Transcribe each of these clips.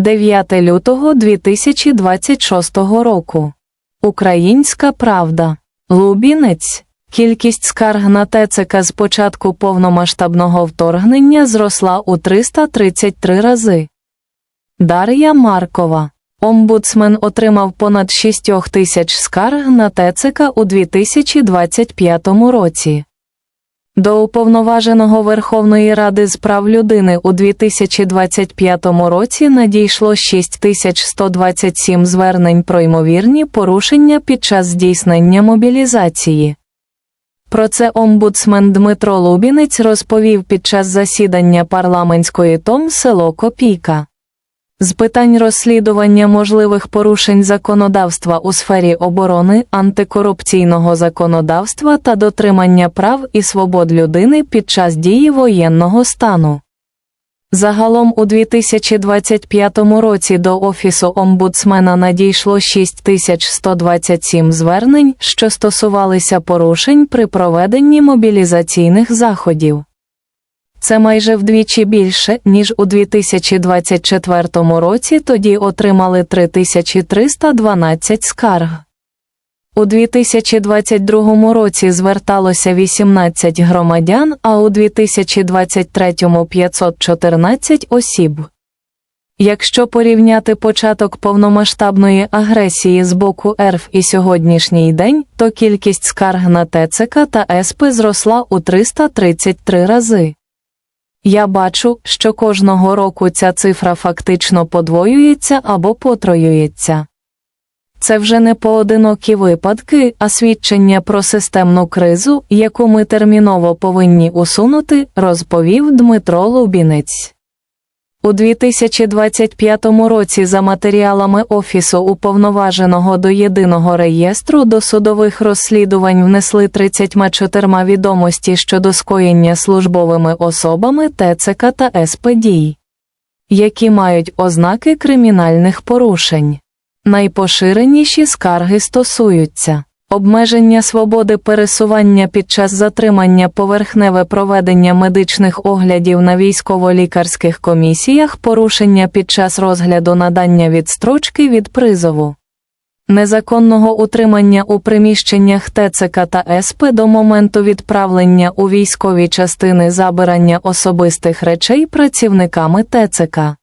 9 лютого 2026 року. Українська правда. Лубінець. Кількість скарг на ТЦК з початку повномасштабного вторгнення зросла у 333 рази. Дар'я Маркова. Омбудсмен отримав понад 6 тисяч скарг на ТЦК у 2025 році. До Уповноваженого Верховної Ради з прав людини у 2025 році надійшло 6127 звернень про ймовірні порушення під час здійснення мобілізації. Про це омбудсмен Дмитро Лубінець розповів під час засідання парламентської том село Копійка. З питань розслідування можливих порушень законодавства у сфері оборони, антикорупційного законодавства та дотримання прав і свобод людини під час дії воєнного стану. Загалом у 2025 році до Офісу омбудсмена надійшло 6127 звернень, що стосувалися порушень при проведенні мобілізаційних заходів. Це майже вдвічі більше, ніж у 2024 році тоді отримали 3312 скарг. У 2022 році зверталося 18 громадян, а у 2023 – 514 осіб. Якщо порівняти початок повномасштабної агресії з боку РФ і сьогоднішній день, то кількість скарг на ТЦК та СП зросла у 333 рази. Я бачу, що кожного року ця цифра фактично подвоюється або потроюється. Це вже не поодинокі випадки, а свідчення про системну кризу, яку ми терміново повинні усунути, розповів Дмитро Лубінець. У 2025 році за матеріалами Офісу уповноваженого до єдиного реєстру досудових розслідувань внесли 34 відомості щодо скоєння службовими особами ТЦК та СПД, які мають ознаки кримінальних порушень. Найпоширеніші скарги стосуються обмеження свободи пересування під час затримання поверхневе проведення медичних оглядів на військово-лікарських комісіях, порушення під час розгляду надання відстрочки від призову. Незаконного утримання у приміщеннях ТЦК та СП до моменту відправлення у військові частини забирання особистих речей працівниками ТЦК.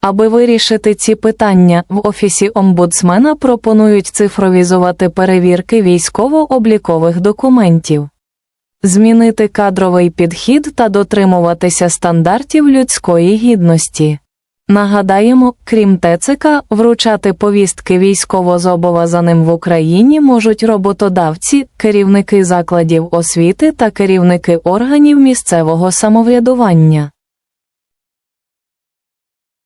Аби вирішити ці питання, в Офісі омбудсмена пропонують цифровізувати перевірки військово-облікових документів, змінити кадровий підхід та дотримуватися стандартів людської гідності. Нагадаємо, крім ТЦК, вручати повістки військовозобов'язаним в Україні можуть роботодавці, керівники закладів освіти та керівники органів місцевого самоврядування.